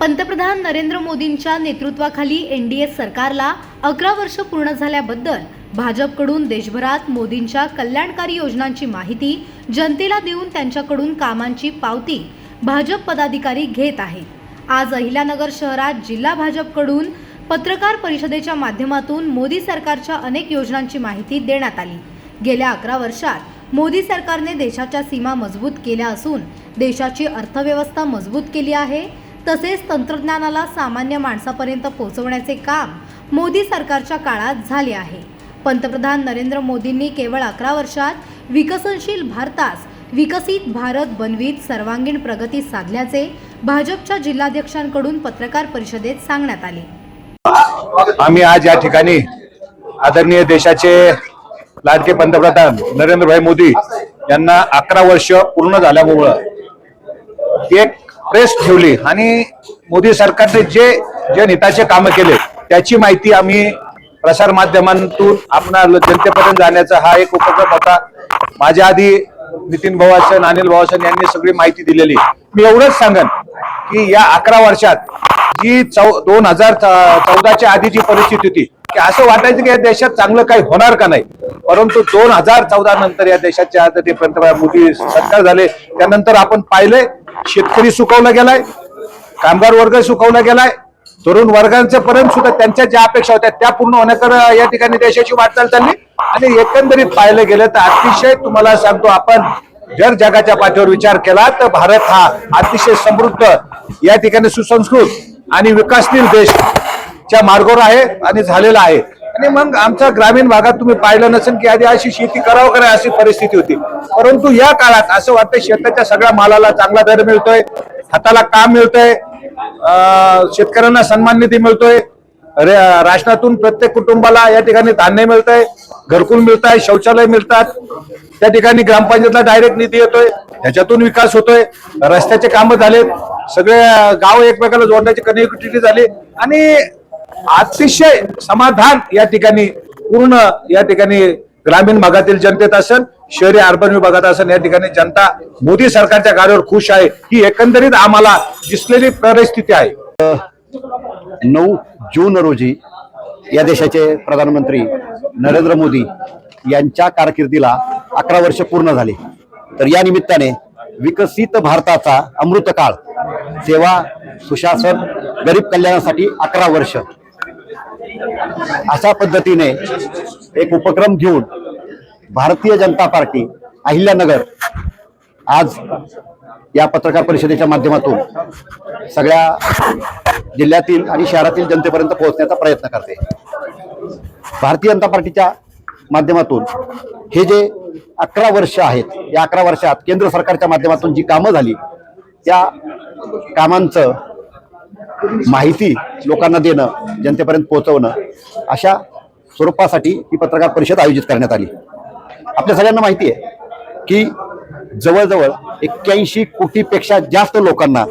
पंतप्रधान नरेंद्र मोदींच्या नेतृत्वाखाली एन डी ए सरकारला अकरा वर्ष पूर्ण झाल्याबद्दल भाजपकडून देशभरात मोदींच्या कल्याणकारी योजनांची माहिती जनतेला देऊन त्यांच्याकडून कामांची पावती भाजप पदाधिकारी घेत आहेत. आज अहिल्यानगर शहरात जिल्हा भाजपकडून पत्रकार परिषदेच्या माध्यमातून मोदी सरकारच्या अनेक योजनांची माहिती देण्यात आली. गेल्या अकरा वर्षात मोदी सरकारने देशाच्या सीमा मजबूत केल्या असून देशाची अर्थव्यवस्था मजबूत केली आहे. तसेच तंत्रज्ञानाला सामान्य माणसापर्यंत पोहोचवण्याचे काम मोदी सरकारच्या काळात झाले आहे. पंतप्रधान नरेंद्र मोदींनी केवळ अकरा वर्षात विकसनशील भारतास विकसित भारत बनवीत सर्वांगीण प्रगती साधल्याचे भाजपच्या जिल्हाध्यक्षांकडून पत्रकार परिषदेत सांगण्यात आले. आम्ही आज या ठिकाणी आदरणीय देशाचे लाडके पंतप्रधान नरेंद्रभाई मोदी यांना अकरा वर्ष पूर्ण झाल्यामुळं एक प्रेस ठेवली आणि मोदी सरकारने जे जे नेताचे कामं केले त्याची माहिती आम्ही प्रसार माध्यमांतून आपण जनतेपर्यंत जाण्याचा हा एक उपक्रम होता. माझ्या आधी नितीन भाऊ अनिल भवासन यांनी सगळी माहिती दिलेली. मी एवढंच सांगन की या अकरा वर्षात जी चौ दोन हजार चौदाच्या आधी जी परिस्थिती होती की असं वाटायचं की या देशात चांगलं काही होणार का नाही? परंतु दोन हजार चौदा नंतर या देशाच्या आता ते पंतप्रधान मोदी सरकार झाले त्यानंतर आपण पाहिलंय शेतकरी सुकवला गेलाय कामगार वर्ग सुकवला गेलाय तरुण वर्गांच्या पर्यंत सुद्धा त्यांच्या ज्या अपेक्षा होत्या त्या पूर्ण होण्याकर या ठिकाणी देशाची वाटचाल चालली आणि एकंदरीत पाहिलं गेलं तर अतिशय तुम्हाला सांगतो आपण जर जगाच्या पाठीवर विचार केला तर भारत हा अतिशय समृद्ध या ठिकाणी सुसंस्कृत आणि विकासशील देश च्या मार्गावर आहे आणि झालेला आहे. आणि मग आमच्या ग्रामीण भागात तुम्ही पाहिलं नसेल की आधी अशी शेती करावं करा अशी परिस्थिती होती. परंतु या काळात असं वाटतं शेताच्या सगळ्या मालाला चांगला दर मिळतोय हाताला काम मिळतंय शेतकऱ्यांना सन्मान निधी मिळतोय रे- राशनातून प्रत्येक कुटुंबाला या ठिकाणी धान्य मिळतंय घरकुल मिळत आहे शौचालय मिळतात. त्या ठिकाणी ग्रामपंचायतला डायरेक्ट निधी येतोय ह्याच्यातून विकास होतोय. रस्त्याचे कामं झालेत सगळे गाव एकमेकाला जोडण्याची कनेक्टिव्हिटी झाली. आणि अतिशय समाधान या ठिकाणी पूर्ण या ठिकाणी ग्रामीण भागातील जनतेत असेल शहरी अर्बन विभागात असेल या ठिकाणी जनता मोदी सरकारच्या कार्यावर खुश आहे. ही एकंदरीत आम्हाला दिसलेली परिस्थिती आहे. नऊ जून रोजी या देशाचे प्रधानमंत्री नरेंद्र मोदी यांच्या कारकिर्दीला अकरा वर्ष पूर्ण झाली. तर या निमित्ताने विकसित भारताचा अमृतकाळ सेवा सुशासन गरीब कल्याणासाठी अकरा वर्ष अशा पद्धतीने एक उपक्रम घेऊन भारतीय जनता पार्टी अहिल्यानगर आज या पत्रकार परिषदेच्या माध्यमातून सगळ्या जिल्ह्यातील आणि शहरातील जनतेपर्यंत पोहोचण्याचा प्रयत्न करते. भारतीय जनता पार्टीच्या माध्यमातून हे जे अकरा वर्ष आहेत या अकरा वर्षात केंद्र सरकारच्या माध्यमातून जी कामं झाली त्या कामांचं माहिती लोकांना देणं जनतेपर्यंत पोहोचवणं अशा स्वरूपासाठी ही पत्रकार परिषद आयोजित करण्यात आली. आपल्या सगळ्यांना माहिती आहे की जवळजवळ एक्क्याऐंशी कोटीपेक्षा जास्त लोकांना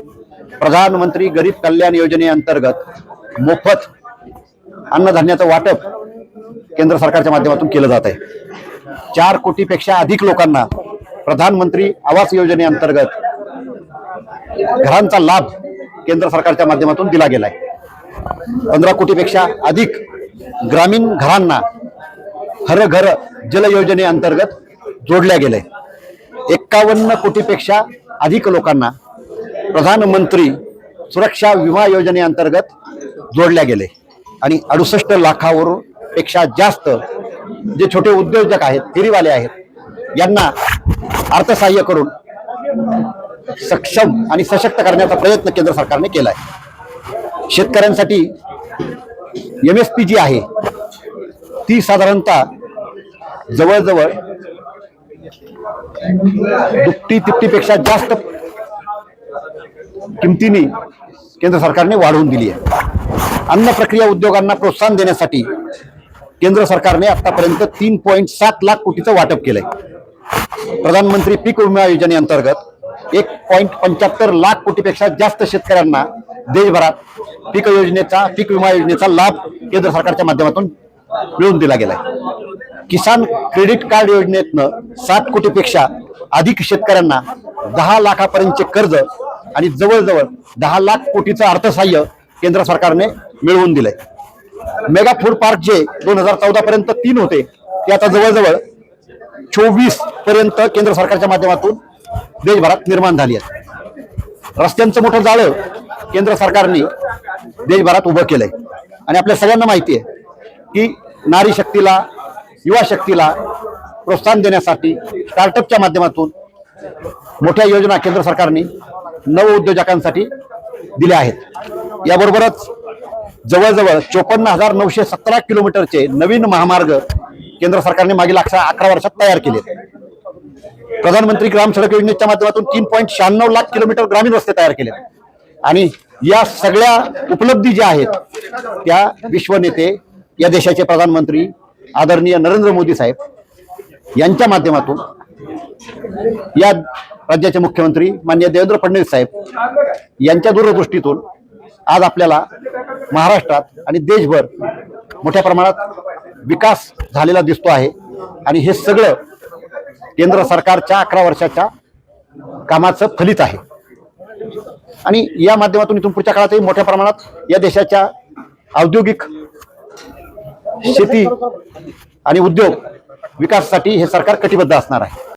प्रधानमंत्री गरीब कल्याण योजनेअंतर्गत मोफत अन्नधान्याचं वाटप केंद्र सरकारच्या माध्यमातून केलं जात आहे. चार कोटीपेक्षा अधिक लोकांना प्रधानमंत्री आवास योजनेअंतर्गत घरांचा लाभ केंद्र सरकारच्या माध्यमातून दिला गेलाय. पंधरा कोटीपेक्षा अधिक ग्रामीण घरांना हर घर जल योजनेअंतर्गत जोडल्या गेलंय. एक्कावन्न कोटीपेक्षा अधिक लोकांना प्रधानमंत्री सुरक्षा विमा योजनेअंतर्गत जोडल्या गेले आणि अडुसष्ट लाखावर पेक्षा जास्त जे छोटे उद्योजक आहेत फेरीवाले आहेत यांना अर्थसहाय्य करून सक्षम आणि सशक्त करण्याचा प्रयत्न केंद्र सरकारने केलाय. शेतकऱ्यांसाठी एम एस पी जी आहे ती साधारणतः जवळजवळ दुपटी तिपटीपेक्षा जास्त किमतीने केंद्र सरकारने वाढवून दिली आहे. अन्न प्रक्रिया उद्योगांना प्रोत्साहन देण्यासाठी केंद्र सरकारने आतापर्यंत तीन पॉईंट सात लाख कोटीचं वाटप केलंय. प्रधानमंत्री पीक विमा योजनेअंतर्गत एक पॉईंट पंच्याहत्तर लाख कोटीपेक्षा जास्त शेतकऱ्यांना देशभरात पीक योजनेचा पीक विमा योजनेचा लाभ केंद्र सरकारच्या माध्यमातून मिळवून दिला गेलाय. किसान क्रेडिट कार्ड योजनेतनं सात कोटीपेक्षा अधिक शेतकऱ्यांना दहा लाखापर्यंतचे कर्ज आणि जवळजवळ दहा लाख कोटीचं अर्थसहाय्य केंद्र सरकारने मिळवून दिलंय. मेगा फूड पार्क जे दोन हजार चौदा पर्यंत तीन होते ते आता जवळजवळ चोवीसपर्यंत केंद्र सरकारच्या माध्यमातून देशभरात निर्माण झाली आहेत रस्त्यांचं मोठं जाळं केंद्र सरकारने देशभरात उभं केलंय. आणि आपल्या सगळ्यांना माहिती आहे की नारी शक्तीला युवा शक्तीला प्रोत्साहन देण्यासाठी स्टार्टअपच्या माध्यमातून मोठ्या योजना केंद्र सरकारने नव उद्योजकांसाठी दिल्या आहेत. याबरोबरच जवळजवळ चोपन्न हजार नऊशे सतरा किलोमीटरचे नवीन महामार्ग केंद्र सरकारने मागील अकरा अकरा वर्षात तयार केले प्रधानमंत्री ग्राम सडक योजनेच्या माध्यमातून तीन पॉईंट शहाण्णव लाख किलोमीटर ग्रामीण रस्ते तयार केले. आणि या सगळ्या उपलब्धी ज्या आहेत त्या विश्वनेते या देशाचे प्रधानमंत्री आदरणीय नरेंद्र मोदी साहेब यांच्या माध्यमातून या राज्याचे मुख्यमंत्री माननीय देवेंद्र फडणवीस साहेब यांच्या दूरदृष्टीतून आज आपल्याला महाराष्ट्रात आणि देशभर मोठ्या प्रमाणात विकास झालेला दिसतो आहे. आणि हे सगळं केंद्र सरकारच्या अकरा वर्षाच्या कामाचं फलित आहे. आणि या माध्यमातून इथून पुढच्या काळातही मोठ्या प्रमाणात या देशाच्या औद्योगिक शेती आणि उद्योग विकासासाठी हे सरकार कटिबद्ध असणार आहे.